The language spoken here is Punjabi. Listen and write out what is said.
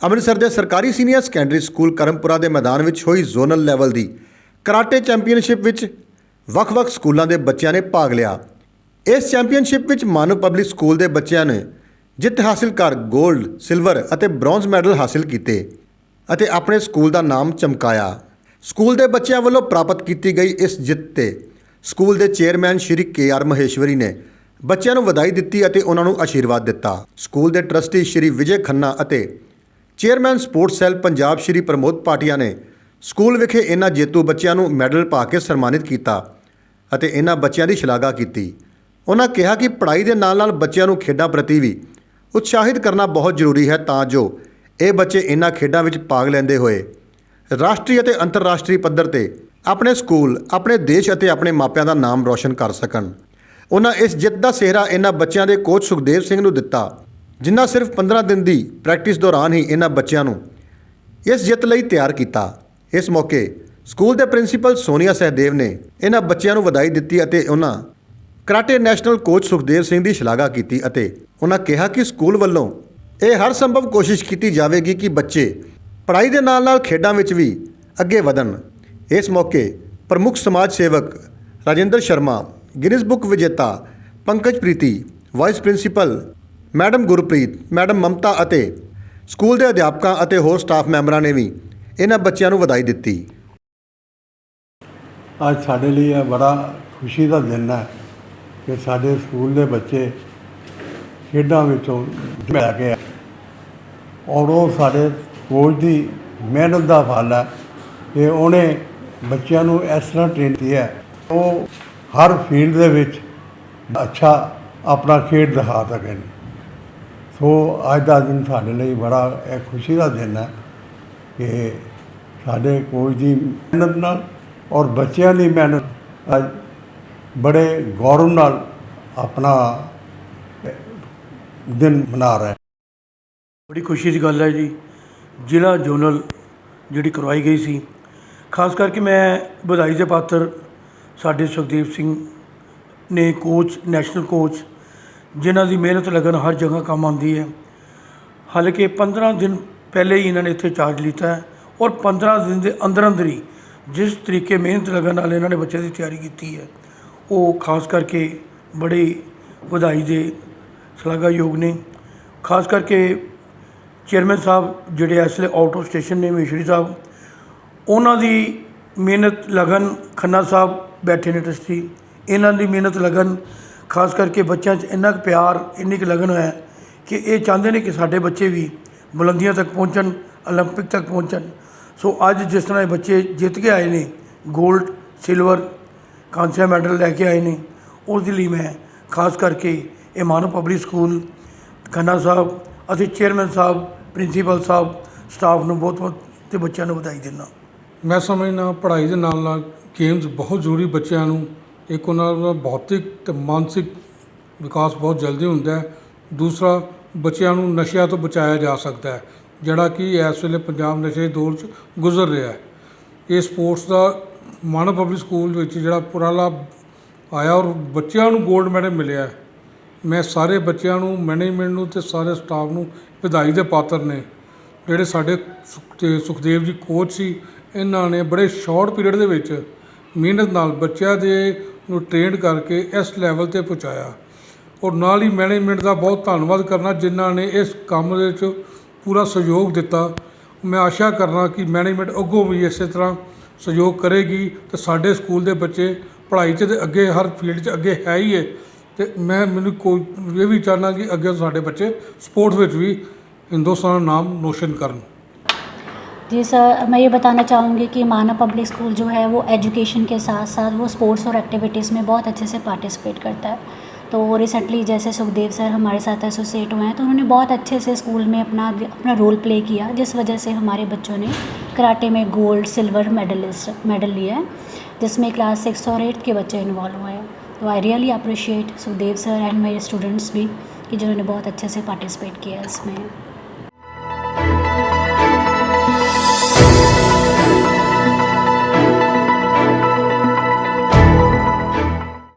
ਅੰਮ੍ਰਿਤਸਰ ਦੇ ਸਰਕਾਰੀ ਸੀਨੀਅਰ ਸੈਕੰਡਰੀ ਸਕੂਲ ਕਰਮਪੁਰਾ ਦੇ ਮੈਦਾਨ ਵਿੱਚ ਹੋਈ ਜ਼ੋਨਲ ਲੈਵਲ ਦੀ ਕਰਾਟੇ ਚੈਂਪੀਅਨਸ਼ਿਪ ਵਿੱਚ ਵੱਖ-ਵੱਖ ਸਕੂਲਾਂ ਦੇ ਬੱਚਿਆਂ ਨੇ ਭਾਗ ਲਿਆ। ਇਸ ਚੈਂਪੀਅਨਸ਼ਿਪ ਵਿੱਚ ਮਾਨਵ ਪਬਲਿਕ ਸਕੂਲ ਦੇ ਬੱਚਿਆਂ ਨੇ ਜਿੱਤ ਹਾਸਲ ਕਰ 골ਡ, ਸਿਲਵਰ ਅਤੇ ਬ੍ਰੌਂਜ਼ ਮੈਡਲ ਹਾਸਲ ਕੀਤੇ ਅਤੇ ਆਪਣੇ ਸਕੂਲ ਦਾ ਨਾਮ ਚਮਕਾਇਆ। ਸਕੂਲ ਦੇ ਬੱਚਿਆਂ ਵੱਲੋਂ ਪ੍ਰਾਪਤ ਕੀਤੀ ਗਈ ਇਸ ਜਿੱਤ ਤੇ ਸਕੂਲ ਦੇ chairman Shri K R Maheshwari ਨੇ ਬੱਚਿਆਂ ਨੂੰ ਵਧਾਈ ਦਿੱਤੀ ਅਤੇ ਉਹਨਾਂ ਨੂੰ ਆਸ਼ੀਰਵਾਦ ਦਿੱਤਾ। ਸਕੂਲ ਦੇ ਟਰਸਟੀ ਸ਼੍ਰੀ ਵਿਜੇ ਖੰਨਾ ਅਤੇ chairman sports cell Punjab Shri Pramod Patia ਨੇ ਸਕੂਲ ਵਿਖੇ ਇਹਨਾਂ ਜੇਤੂ ਬੱਚਿਆਂ ਨੂੰ ਮੈਡਲ ਪਾ ਕੇ ਸਨਮਾਨਿਤ ਕੀਤਾ ਅਤੇ ਇਹਨਾਂ ਬੱਚਿਆਂ ਦੀ ਸ਼ਲਾਘਾ ਕੀਤੀ। ਉਹਨਾਂ ਕਿਹਾ ਕਿ ਪੜ੍ਹਾਈ ਦੇ ਨਾਲ-ਨਾਲ ਬੱਚਿਆਂ ਨੂੰ ਖੇਡਾਂ ਪ੍ਰਤੀ ਵੀ ਉਤਸ਼ਾਹਿਤ ਕਰਨਾ ਬਹੁਤ ਜ਼ਰੂਰੀ ਹੈ ਤਾਂ ਜੋ ਇਹ ਬੱਚੇ ਇਹਨਾਂ ਖੇਡਾਂ ਵਿੱਚ ਭਾਗ ਲੈਂਦੇ ਹੋਏ ਰਾਸ਼ਟਰੀ ਅਤੇ ਅੰਤਰਰਾਸ਼ਟਰੀ ਪੱਧਰ ਤੇ ਆਪਣੇ ਸਕੂਲ, ਆਪਣੇ ਦੇਸ਼ ਅਤੇ ਆਪਣੇ ਮਾਪਿਆਂ ਦਾ ਨਾਮ ਰੌਸ਼ਨ ਕਰ ਸਕਣ। ਉਹਨਾਂ ਇਸ ਜਿੱਤ ਦਾ ਸਿਹਰਾ ਇਹਨਾਂ ਬੱਚਿਆਂ ਦੇ ਕੋਚ ਸੁਖਦੇਵ ਸਿੰਘ ਨੂੰ ਦਿੱਤਾ। ਜਿਨ੍ਹਾਂ ਸਿਰਫ 15 ਦਿਨ ਦੀ ਪ੍ਰੈਕਟਿਸ ਦੌਰਾਨ ਹੀ ਇਹਨਾਂ ਬੱਚਿਆਂ ਨੂੰ ਇਸ ਜਿੱਤ ਲਈ ਤਿਆਰ ਕੀਤਾ। ਇਸ ਮੌਕੇ ਸਕੂਲ ਦੇ ਪ੍ਰਿੰਸੀਪਲ ਸੋਨੀਆ ਸਹਿਦੇਵ ਨੇ ਇਹਨਾਂ ਬੱਚਿਆਂ ਨੂੰ ਵਧਾਈ ਦਿੱਤੀ ਅਤੇ ਉਹਨਾਂ karate national coach Sukhdev Singh ਦੀ ਸ਼ਲਾਘਾ ਕੀਤੀ ਅਤੇ ਉਹਨਾਂ ਕਿਹਾ ਕਿ ਸਕੂਲ ਵੱਲੋਂ ਇਹ ਹਰ ਸੰਭਵ ਕੋਸ਼ਿਸ਼ ਕੀਤੀ ਜਾਵੇਗੀ ਕਿ ਬੱਚੇ ਪੜ੍ਹਾਈ ਦੇ ਨਾਲ-ਨਾਲ ਖੇਡਾਂ ਵਿੱਚ ਵੀ ਅੱਗੇ ਵਧਣ। ਇਸ ਮੌਕੇ ਪ੍ਰਮੁੱਖ ਸਮਾਜ ਸੇਵਕ ਰਾਜਿੰਦਰ ਸ਼ਰਮਾ, ਗਿਨੀਜ਼ ਬੁੱਕ ਵਿਜੇਤਾ Pankaj Preeti, vice principal madam Gurpreet, madam Mamta ਅਤੇ ਸਕੂਲ ਦੇ ਅਧਿਆਪਕਾਂ ਅਤੇ ਹੋਰ ਸਟਾਫ ਮੈਂਬਰਾਂ ਨੇ ਵੀ ਇਹਨਾਂ ਬੱਚਿਆਂ ਨੂੰ ਵਧਾਈ ਦਿੱਤੀ। ਅੱਜ ਸਾਡੇ ਲਈ ਇਹ ਬੜਾ ਖੁਸ਼ੀ ਦਾ ਦਿਨ ਹੈ ਕਿ ਸਾਡੇ ਸਕੂਲ ਦੇ ਬੱਚੇ ਖੇਡਾਂ ਵਿੱਚੋਂ ਮਿਲ ਕੇ ਔਰ ਉਹ ਸਾਡੇ ਕੋਚ ਦੀ ਮਿਹਨਤ ਦਾ ਫਲ ਹੈ। ਕਿ ਉਹਨੇ ਬੱਚਿਆਂ ਨੂੰ ਇਸ ਤਰ੍ਹਾਂ ਟ੍ਰੇਨ ਕੀਤਾ ਹੈ। ਉਹ ਹਰ ਫੀਲਡ ਦੇ ਵਿੱਚ ਅੱਛਾ ਆਪਣਾ ਖੇਡ ਦਿਖਾ ਸਕਣ। ਸੋ ਅੱਜ ਦਾ ਦਿਨ ਸਾਡੇ ਲਈ ਬੜਾ ਇਹ ਖੁਸ਼ੀ ਦਾ ਦਿਨ ਹੈ ਕਿ ਸਾਡੇ ਕੋਚ ਦੀ ਮਿਹਨਤ ਨਾਲ ਔਰ ਬੱਚਿਆਂ ਦੀ ਮਿਹਨਤ ਅੱਜ ਬੜੇ ਗੌਰਵ ਨਾਲ ਆਪਣਾ ਦਿਨ ਮਨਾ ਰਹੇ ਬੜੀ ਖੁਸ਼ੀ ਦੀ ਗੱਲ ਹੈ ਜੀ। ਜ਼ਿਲ੍ਹਾ ਜੋਨਲ ਜਿਹੜੀ ਕਰਵਾਈ ਗਈ ਸੀ। ਖਾਸ ਕਰਕੇ ਮੈਂ ਵਧਾਈ ਦੇ ਪਾਤਰ ਸਾਡੇ ਸੁਖਦੇਵ ਸਿੰਘ ਨੇ ਕੋਚ ਨੈਸ਼ਨਲ ਕੋਚ ਜਿਨ੍ਹਾਂ ਦੀ ਮਿਹਨਤ ਲਗਨ ਹਰ ਜਗ੍ਹਾ ਕੰਮ ਆਉਂਦੀ ਹੈ। ਹਾਲਾਂਕਿ 15 ਦਿਨ ਪਹਿਲੇ ਹੀ ਇਹਨਾਂ ਨੇ ਇੱਥੇ ਚਾਰਜ ਲਿੱਤਾ ਹੈ ਔਰ 15 ਦਿਨ ਦੇ ਅੰਦਰ ਅੰਦਰ ਹੀ ਜਿਸ ਤਰੀਕੇ ਮਿਹਨਤ ਲਗਨ ਨਾਲ ਇਹਨਾਂ ਨੇ ਬੱਚਿਆਂ ਦੀ ਤਿਆਰੀ ਕੀਤੀ ਹੈ, ਉਹ ਖਾਸ ਕਰਕੇ ਬੜੇ ਵਧਾਈ ਦੇ ਸ਼ਲਾਘਾਯੋਗ ਨੇ। ਖਾਸ ਕਰਕੇ ਚੇਅਰਮੈਨ ਸਾਹਿਬ ਜਿਹੜੇ ਇਸ ਲਈ ਆਊਟ ਆਫ ਸਟੇਸ਼ਨ ਨੇ ਮੀਸ਼ਰੀ ਸਾਹਿਬ, ਉਹਨਾਂ ਦੀ ਮਿਹਨਤ ਲਗਨ ਖੰਨਾ ਸਾਹਿਬ ਬੈਠੇ ਨੇ ਟਰਸਟੀ ਇਹਨਾਂ ਦੀ ਮਿਹਨਤ ਲਗਨ ਖਾਸ ਕਰਕੇ ਬੱਚਿਆਂ 'ਚ ਇੰਨਾ ਕੁ ਪਿਆਰ, ਇੰਨੀ ਕੁ ਲਗਨ ਹੈ ਕਿ ਇਹ ਚਾਹੁੰਦੇ ਨੇ ਕਿ ਸਾਡੇ ਬੱਚੇ ਵੀ ਬੁਲੰਦੀਆਂ ਤੱਕ ਪਹੁੰਚਣ 올림픽 ਤੱਕ ਪਹੁੰਚਣ। ਸੋ ਅੱਜ ਜਿਸ ਤਰ੍ਹਾਂ ਇਹ ਬੱਚੇ ਜਿੱਤ ਕੇ ਆਏ ਨੇ 골ਡ ਸਿਲਵਰ ਕਾਂਸਿਆ ਮੈਡਲ ਲੈ ਕੇ ਆਏ ਨੇ ਉਸ ਦੇ ਲਈ ਮੈਂ ਖਾਸ ਕਰਕੇ ਇਹ ਮਾਨਵ ਪਬਲਿਕ ਸਕੂਲ ਖੰਨਾ ਸਾਹਿਬ ਅਤੇ ਚੇਅਰਮੈਨ ਸਾਹਿਬ ਪ੍ਰਿੰਸੀਪਲ ਸਾਹਿਬ ਸਟਾਫ ਨੂੰ ਬਹੁਤ ਬਹੁਤ ਤੇ ਬੱਚਿਆਂ ਨੂੰ ਵਧਾਈ ਦਿੰਦਾ। ਮੈਂ ਸਮਝਦਾ ਪੜ੍ਹਾਈ ਦੇ ਨਾਲ ਨਾਲ ਗੇਮਸ ਬਹੁਤ ਜ਼ਰੂਰੀ ਬੱਚਿਆਂ ਨੂੰ ਇੱਕ ਉਹਨਾਂ ਦਾ ਭੌਤਿਕ ਅਤੇ ਮਾਨਸਿਕ ਵਿਕਾਸ ਬਹੁਤ ਜਲਦੀ ਹੁੰਦਾ ਹੈ। ਦੂਸਰਾ, ਬੱਚਿਆਂ ਨੂੰ ਨਸ਼ਿਆਂ ਤੋਂ ਬਚਾਇਆ ਜਾ ਸਕਦਾ ਹੈ, ਜਿਹੜਾ ਕਿ ਇਸ ਵੇਲੇ ਪੰਜਾਬ ਨਸ਼ੇ ਦੇ ਦੌਰ 'ਚ ਗੁਜ਼ਰ ਰਿਹਾ ਹੈ। ਇਹ ਸਪੋਰਟਸ ਦਾ ਮਾਨਵ ਪਬਲਿਕ ਸਕੂਲ ਵਿੱਚ ਜਿਹੜਾ ਪੁਰਾਲਾ ਆਇਆ ਔਰ ਬੱਚਿਆਂ ਨੂੰ 골ਡ ਮੈਡਲ ਮਿਲਿਆ ਮੈਂ ਸਾਰੇ ਬੱਚਿਆਂ ਨੂੰ, ਮੈਨੇਜਮੈਂਟ ਨੂੰ ਤੇ ਸਾਰੇ ਸਟਾਫ ਨੂੰ ਵਧਾਈ ਦੇ ਪਾਤਰ ਨੇ। ਜਿਹੜੇ ਸਾਡੇ ਸੁਖ- ਸੁਖਦੇਵ ਜੀ ਕੋਚ ਸੀ, ਇਹਨਾਂ ਨੇ ਬੜੇ ਸ਼ਾਰਟ ਪੀਰੀਅਡ ਦੇ ਵਿੱਚ ਮਿਹਨਤ ਨਾਲ ਬੱਚਿਆਂ ਦੇ ਨੂੰ ਟ੍ਰੇਨਡ ਕਰਕੇ ਇਸ ਲੈਵਲ ਤੇ ਪਹੁੰਚਾਇਆ। ਔਰ ਨਾਲ ਹੀ ਮੈਨੇਜਮੈਂਟ ਦਾ ਬਹੁਤ ਧੰਨਵਾਦ ਕਰਨਾ ਜਿਨ੍ਹਾਂ ਨੇ ਇਸ ਕੰਮ ਦੇ ਵਿੱਚ ਪੂਰਾ ਸਹਿਯੋਗ ਦਿੱਤਾ। ਮੈਂ ਆਸ਼ਾ ਕਰਨਾ ਕਿ ਮੈਨੇਜਮੈਂਟ ਅੱਗੋਂ ਵੀ ਇਸੇ ਤਰ੍ਹਾਂ ਸਹਿਯੋਗ ਕਰੇਗੀ ਤੇ ਸਾਡੇ ਸਕੂਲ ਦੇ ਬੱਚੇ ਪੜ੍ਹਾਈ 'ਚ ਤੇ ਅੱਗੇ ਹਰ ਫੀਲਡ 'ਚ ਅੱਗੇ ਹੈ ਹੀ ਹੈ ਤੇ ਮੈਂ ਮੈਨੂੰ ਕੋਈ ਇਹ ਵੀ ਚਾਹੁੰਦਾ ਕਿ ਅੱਗੇ ਸਾਡੇ ਬੱਚੇ ਸਪੋਰਟਸ ਵਿੱਚ ਵੀ ਹਿੰਦੁਸਤਾਨ ਦਾ ਨਾਮ ਰੋਸ਼ਨ ਕਰਨ। जी सर, मैं ये बताना चाहूँगी कि माना पब्लिक स्कूल जो है, वो एजुकेशन के साथ साथ वो स्पोर्ट्स और एक्टिविटीज़ में बहुत अच्छे से पार्टिसिपेट करता है। तो रिसेंटली जैसे सुखदेव सर हमारे साथ एसोसिएट हुए हैं तो उन्होंने बहुत अच्छे से स्कूल में अपना अपना रोल प्ले किया, जिस वजह से हमारे बच्चों ने कराटे में गोल्ड सिल्वर मेडलिस्ट मेडल लिया है, जिसमें क्लास सिक्स और एट्थ के बच्चे इन्वॉल्व हुए हैं। तो I really appreciate Sukhdev sir and मेरे स्टूडेंट्स भी, कि जिन्होंने बहुत अच्छे से पार्टिसिपेट किया इसमें।